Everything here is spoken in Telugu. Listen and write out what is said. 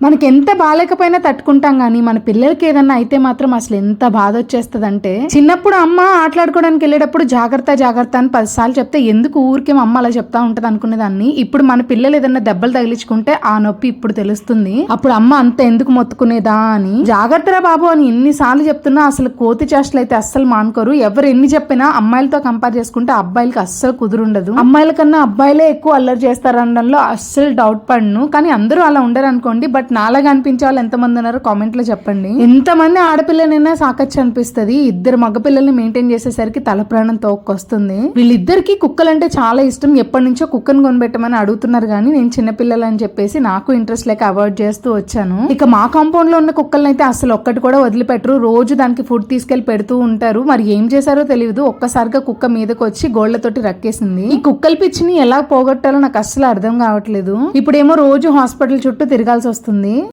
మనకి ఎంత బాగాలేకపోయినా తట్టుకుంటాం కానీ మన పిల్లలకి ఏదన్నా అయితే మాత్రం అసలు ఎంత బాధ వచ్చేస్తుందంటే చిన్నప్పుడు అమ్మ ఆటలాడుకోవడానికి వెళ్ళేటప్పుడు జాగ్రత్త జాగ్రత్త అని పదిసార్లు చెప్తే ఎందుకు ఊరికే మా అమ్మ అలా చెప్తా ఉంటుంది అనుకునేదాన్ని. ఇప్పుడు మన పిల్లలు ఏదన్నా దెబ్బలు తగిలించుకుంటే ఆ నొప్పి ఇప్పుడు తెలుస్తుంది. అప్పుడు అమ్మ అంత ఎందుకు మొత్తుకునేదా అని జాగ్రత్తరా బాబు అని ఎన్నిసార్లు చెప్తున్నా అసలు కోతి చేష్టలు అయితే అస్సలు మానుకోరు. ఎవరు ఎన్ని చెప్పినా అమ్మాయిలతో కంపేర్ చేసుకుంటే అబ్బాయిలకి అస్సలు కుదురుండదు. అమ్మాయిల కన్నా అబ్బాయిలే ఎక్కువ అల్లరి చేస్తారనడంలో అస్సలు డౌట్ పడను. కానీ అందరూ అలా ఉండరు అనుకోండి బట్ నాలాగా అనిపించే వాళ్ళు ఎంతమంది ఉన్నారో కామెంట్లో చెప్పండి. ఎంతమంది ఆడపిల్లనైనా సాకచ్చు అనిపిస్తుంది. ఇద్దరు మగపిల్లల్ని మెయింటైన్ చేసేసరికి తల ప్రాణం తోక్కొస్తుంది. వీళ్ళిద్దరికి కుక్కలంటే చాలా ఇష్టం. ఎప్పటి నుంచో కుక్కను కొనిపెట్టమని అడుగుతున్నారు కానీ నేను చిన్నపిల్లలు అని చెప్పేసి నాకు ఇంట్రెస్ట్ లేక అవాయిడ్ చేస్తూ వచ్చాను. ఇక మా కాంపౌండ్లో ఉన్న కుక్కల్ని అయితే అసలు ఒక్కటి కూడా వదిలిపెట్టరు. రోజు దానికి ఫుడ్ తీసుకెళ్ళి పెడుతూ ఉంటారు. మరి ఏం చేశారో తెలియదు. ఒక్కసారిగా కుక్క మీదకి వచ్చి గోళ్ళతోటి రక్కేసింది. ఈ కుక్కల పిచ్చిని ఎలా పోగొట్టాలో నాకు అస్సలు అర్థం కావట్లేదు. ఇప్పుడేమో రోజు హాస్పిటల్ చుట్టూ తిరగాల్సి వస్తుంది. вони